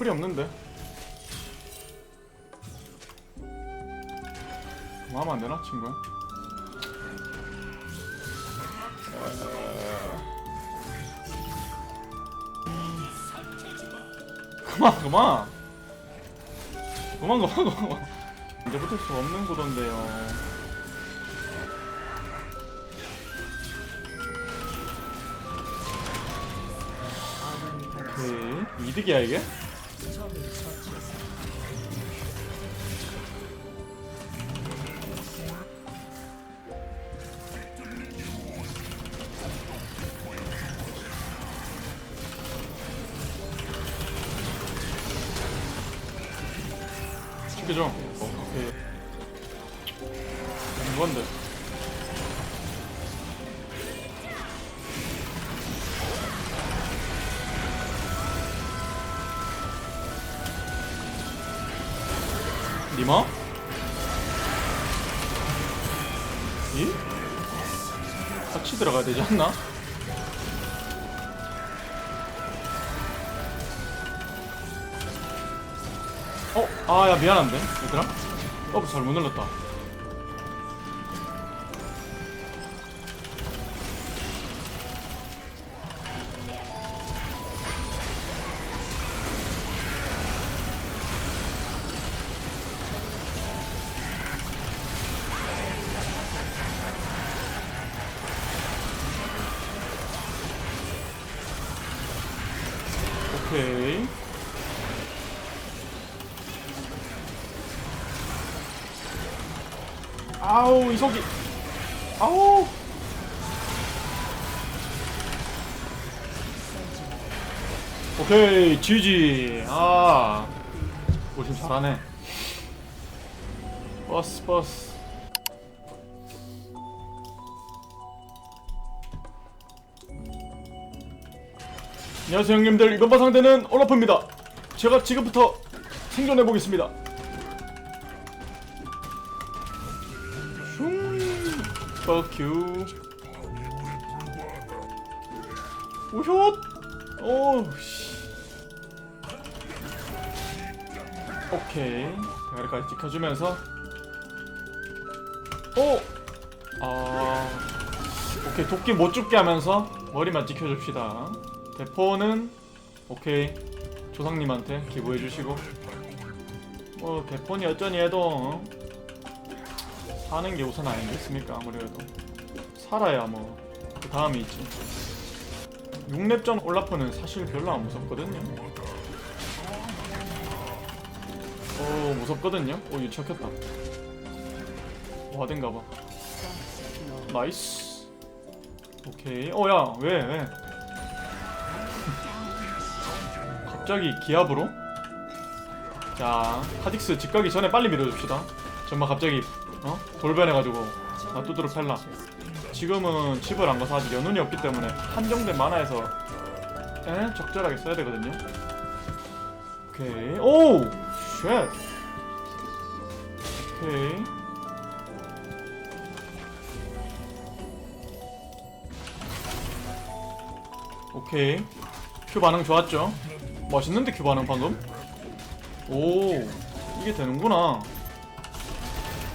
풀이 없는데? 뭐 하면 안 되나 친구야? 그만 그만! 그만 그만 그만! 이제 붙을 수 없는 구도인데요. 오케이. 이득이야 이게? 어, 오케이 이건데 니마? 이? 같이 들어가야 되지 않나? 아, 야, 미안한데, 얘들아? 어, 잘못 눌렀다. 아우 이속이. 아우. 오케이 GG 아 오심 잘하네. 버스 버스. 안녕하세요 형님들. 이번 바 상대는 올라프입니다. 제가 지금부터 생존해 보겠습니다 Fuck you. 오샷 오씨 오케이 대가리까지 지켜주면서. 오! 아. 오케이 도끼 못 죽게 하면서 머리만 지켜줍시다. 대포는 오케이 조상님한테 기부해 주시고. 뭐 대포니 어쩌니 해도 어? 사는 게 우선 아니겠습니까 아무래도? 살아야 뭐 그 다음이 있지. 6렙 전 올라프는 사실 별로 안 무섭거든요. 오 무섭거든요? 오 유착했다. 와den가봐. 나이스. 오케이. 어야 왜 왜? 갑자기 기압으로? 자 카딕스 집 가기 전에 빨리 밀어줍시다. 정말 갑자기 어? 돌변해가지고 나 뚜드러 팰라. 지금은 집을 안 가서 아직 연운이 없기 때문에 한정된 만화에서 에? 적절하게 써야 되거든요. 오케이. 오! 쉣! 오케이. 오케이. 큐 반응 좋았죠? 멋있는데 큐 반응 방금? 오 이게 되는구나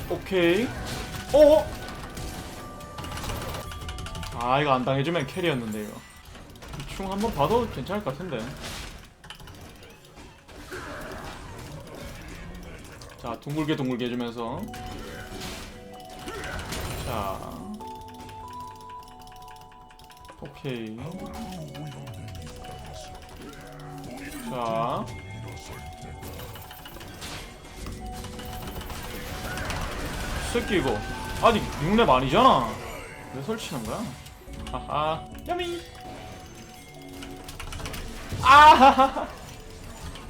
오케이. 어? 아 이거 안 당해주면 캐리였는데 이거. 충 한번 봐도 괜찮을 것 같은데. 자 둥글게 둥글게 해주면서. 자. 오케이. 자 새끼 이거 아직 6렙 아니잖아. 왜 설치는 거야? 하하. 야미. 아하하하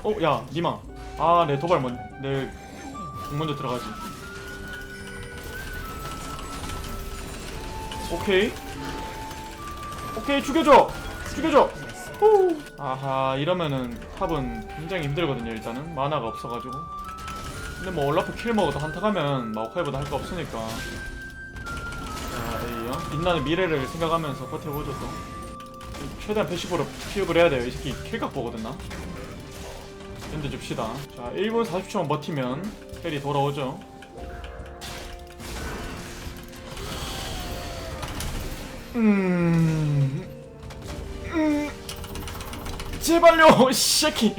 어야 니마. 아내 도발 먼 내 먼저 들어가지. 오케이. 오케이 죽여줘. 죽여줘. 후. 아하 이러면은 탑은 굉장히 힘들거든요 일단은. 만화가 없어가지고 근데 뭐 올라프 킬 먹어도 한타 가면 마오카이보다 할 거 없으니까. 자 에이요 빛나는 미래를 생각하면서 버텨보죠 또. 최대한 패시브로 피업을 해야 돼요 이 새끼. 킬각 보거든 나 견뎌줍시다. 자 1분 40초만 버티면 헬이 돌아오죠. 음... 음... 제발요 이 새끼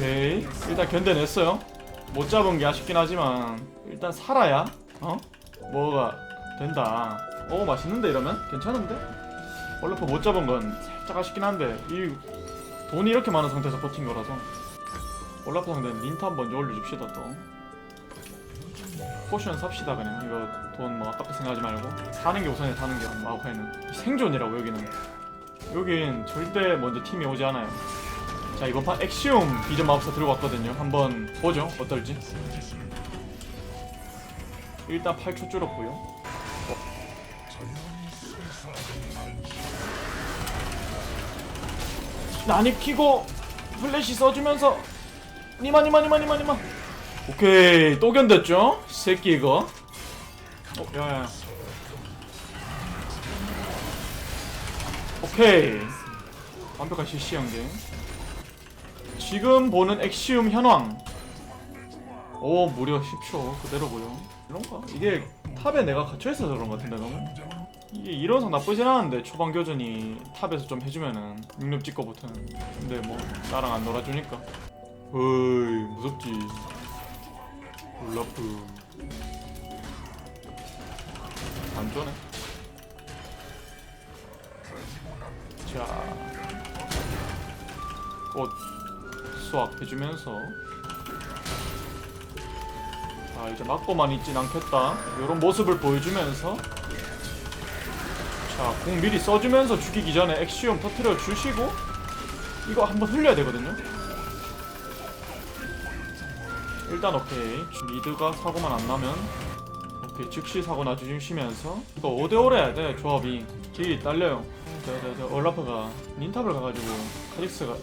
오케이 일단 견뎌냈어요. 못 잡은 게 아쉽긴 하지만 일단 살아야 어? 뭐가 된다. 오 맛있는데 이러면? 괜찮은데? 원래프 못 잡은 건 살짝 아쉽긴 한데 이 돈이 이렇게 많은 상태에서 버틴 거라서. 올라프 상대는 한번 올려줍시다 또. 포션 삽시다 그냥. 이거 돈 뭐 아깝게 생각하지 말고. 사는 게 우선이야 사는 게. 마오카이는. 생존이라고 여기는. 여긴 절대 먼저 팀이 오지 않아요 자 이번 판 엑시움 비전 마법사 들고 왔거든요. 한번 보죠. 어떨지. 일단 8초 줄었고요. 난입 키고 플래시 써주면서 니마 니마 니마 니마 니마. 오케이. 또 견뎠죠? 새끼 이거. 어 야야. 오케이. 완벽한 CC 연계 지금 보는 엑시움 현황. 오 무려 10초 그대로고요 이런가? 이게 탑에 내가 갇혀있어서 그런 것 같은데 너무? 이게 이론상 나쁘진 않은데 초반 교전이 탑에서 좀 해주면은 6렙 찍고부터는 근데 뭐 나랑 안 놀아주니까. 어이 무섭지. 올라프. 안 좋네. 자꽃 수확 해주면서. 자 이제 맞고만 있진 않겠다. 이런 모습을 보여주면서. 자, 공 미리 써주면서 죽이기 전에 엑시움 터트려 주시고. 이거 한번 흘려야 되거든요. 일단 오케이. 리드가 사고만 안 나면. 오케이 즉시 사고 놔주시면서. 이거 5대5로 해야 돼 조합이. 딜이 딸려요. 저저저 얼라프가 닌탑을 가가지고 카직스가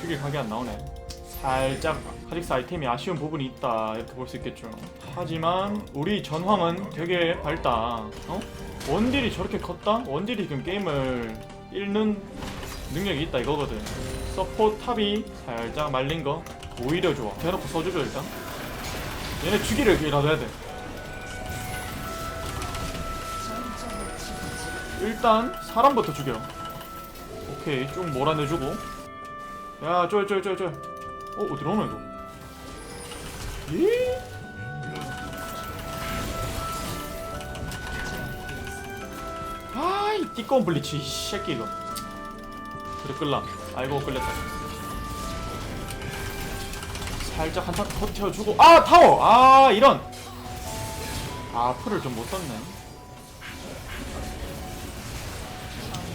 죽일 각이 안 나오네. 살짝 카직스 아이템이 아쉬운 부분이 있다 이렇게 볼 수 있겠죠. 하지만 우리 전황은 되게 밝다. 어? 원딜이 저렇게 컸다? 원딜이 지금 게임을 읽는 능력이 있다 이거거든 서포 탑이 살짝 말린 거 오히려 좋아 대놓고 써주죠 일단 얘네 죽이를 이라도 해야 돼 일단 사람부터 죽여 오케이 쭉 몰아내주고 야 쪼여 어 어디로 오나 이거? 예? 아이 띠꺼운 블리치 이 새끼 이거. 그래 끌라. 아이고 끌렸다. 살짝 한타 터트려주고. 아 타워! 아 이런! 아 풀을 좀 못 썼네.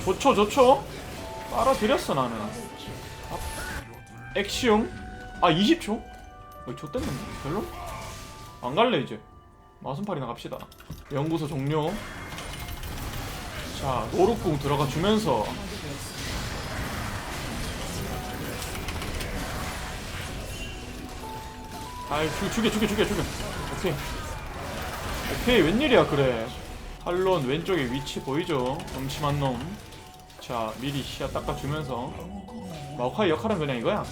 좋죠 좋죠? 빨아들였어 나는. 아, 엑시움 아 20초? 어, 좆됐는데 별로? 안 갈래 이제. 마순팔이나 갑시다. 연구소 종료. 자 노루궁 들어가 주면서. 아이 죽, 죽여 죽여 죽여 죽여. 오케이. 오케이 웬일이야 그래. 탈론 왼쪽에 위치 보이죠? 음침한 놈자 미리 시야 닦아주면서. 마오카이 역할은 그냥 이거야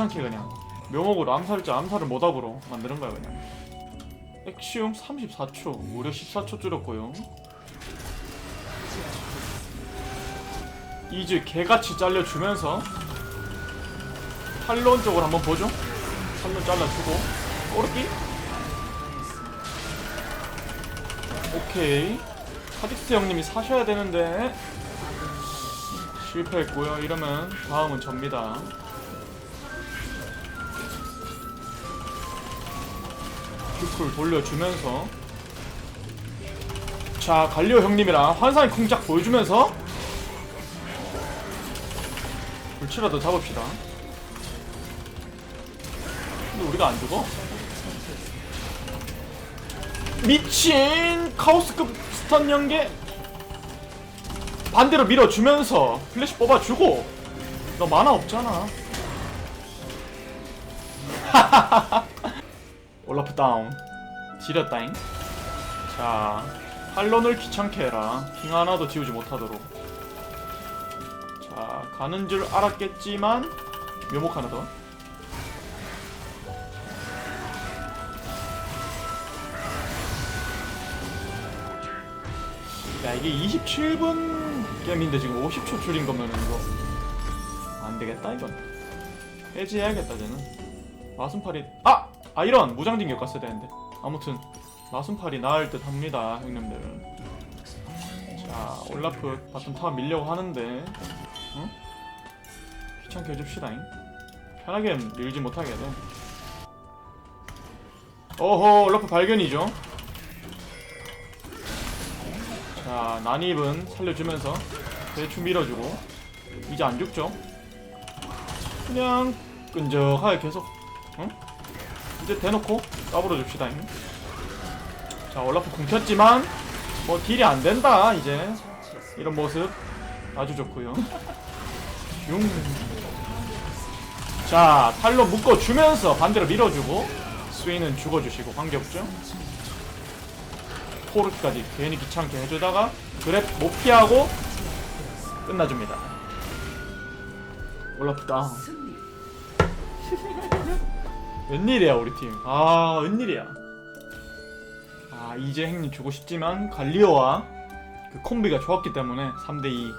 귀찮게 그냥. 묘목으로 암살자 암살을 모답으로 만드는 거야 그냥. 엑시움 34초. 무려 14초 줄였고요. 이즈 개같이 잘려주면서 탈론 쪽으로 한번 보죠. 탈론 잘라주고. 꼬르기. 오케이. 카딕스 형님이 사셔야 되는데 실패했고요. 이러면 다음은 접니다 큐쿨 돌려주면서. 자 갈리오 형님이랑 환상의 쿵짝 보여주면서. 불치라도 잡읍시다. 근데 우리가 안 죽어? 미친! 카오스급 스턴 연계! 반대로 밀어주면서 플래시 뽑아주고. 너 만화 없잖아 올라프 다운. 지렸다잉. 자 탈론을 귀찮게 해라. 킹 하나도 지우지 못하도록. 자 가는 줄 알았겠지만 묘목 하나 더. 야 이게 27분 게임인데 지금 50초 줄인 거면은 이거 안 되겠다 이건. 해지해야겠다 쟤는. 마순팔이 아! 아 이런 무장딩 겪었어야 되는데. 아무튼 마순팔이 나을 듯 합니다 형님들. 자 올라프 바텀 타워 밀려고 하는데 어? 귀찮게 해줍시다잉. 편하게 밀지 못하게 돼. 어허 올라프 발견이죠? 자 난입은 살려주면서 대충 밀어주고. 이제 안 죽죠? 그냥 끈적하게 계속 응? 이제 대놓고 까불어 줍시다 자 올라프 궁켰지만 뭐 딜이 안 된다 이제. 이런 모습 아주 좋고요. 융자 탈로 묶어주면서 반대로 밀어주고 스웨인은 죽어주시고 관계없죠? 포르까지 괜히 귀찮게 해주다가 그랩 못 피하고 끝나줍니다. 올라프 다. 웬일이야 우리 팀. 아 웬일이야. 아 이제 행님 주고 싶지만 갈리오와 그 콤비가 좋았기 때문에 3대2